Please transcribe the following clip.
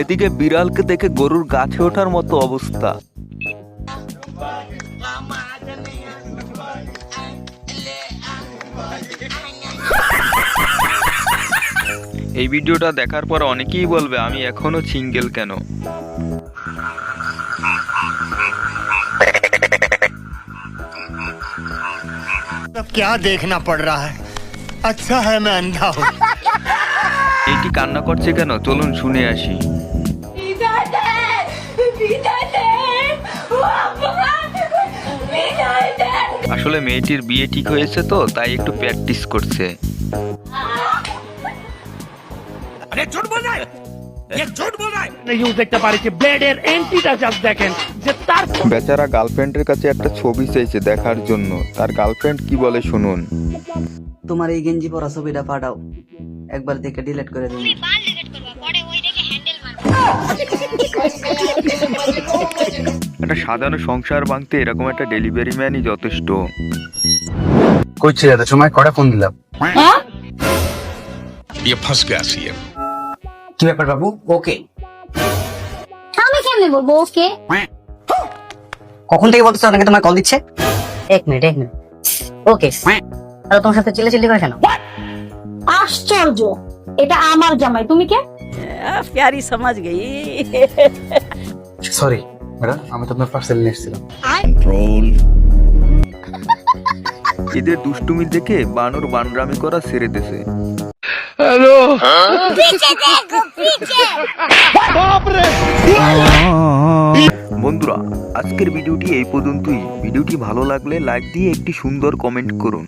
এদিকে বিড়ালকে দেখে গরুর গাছে ওঠার মতো অবস্থা। এই ভিডিওটা দেখার পর অনেকেই বলবে, আমি এখনও সিঙ্গেল কেন? क्या देखना पड़ रहा है अच्छा है मैं अंधा हूँ এইটি কান্না করছে কেন চলুন শুনে আসি বিদাতে বিদাতে বাবা বিদাতে আসলে মেয়েটির বিয়ে ঠিক হয়েছে তো তাই একটু প্র্যাকটিস করছে ইউজ দেখতে পারি যে ব্লেডের এন্ট্রিটা জাস্ট দেখেন যে তার বেচারা গার্লফ্রেন্ডের কাছে একটা ছবি চাইছে দেখার জন্য তার গার্লফ্রেন্ড কি বলে শুনুন তোমার এই গেঞ্জি পরা ছবিটা পাঠাও একবার দেখে ডিলিট করে দিন বাল ডিলিট করবা পরে ওই দেখে হ্যান্ডেল মারবা একটা সাধারণ সংসার ভাঙতে এরকম একটা ডেলিভারি ম্যানই যথেষ্ট কইছে এত সময় কটা ফোন দিলাম ये फंस गया सीएम কি ব্যাপার বাবু? ওকে। আমি কেমনে বলব ওকে? কখন থেকে বলতেছে অনেকে তোমার কল দিচ্ছে? এক মিনিট এক মিনিট ওকে। তাহলে তোমার সাথে চিল্লা চিল্লি করে কেন? আশ্চর্য! এটা আমার জামাই তুমি কে? প্যারি সমাজ গেই। সরি ম্যাডাম আমি তো আপনার পার্সেল নিয়ে এসেছিলাম। এদের দুষ্টুমি দেখে বানর বানরামি করা ছেড়ে দেশে পিছে বন্ধুরা, আজকের ভিডিওটি এই পর্যন্তই। ভিডিওটি ভালো লাগলে লাইক দিয়ে একটি সুন্দর কমেন্ট করুন।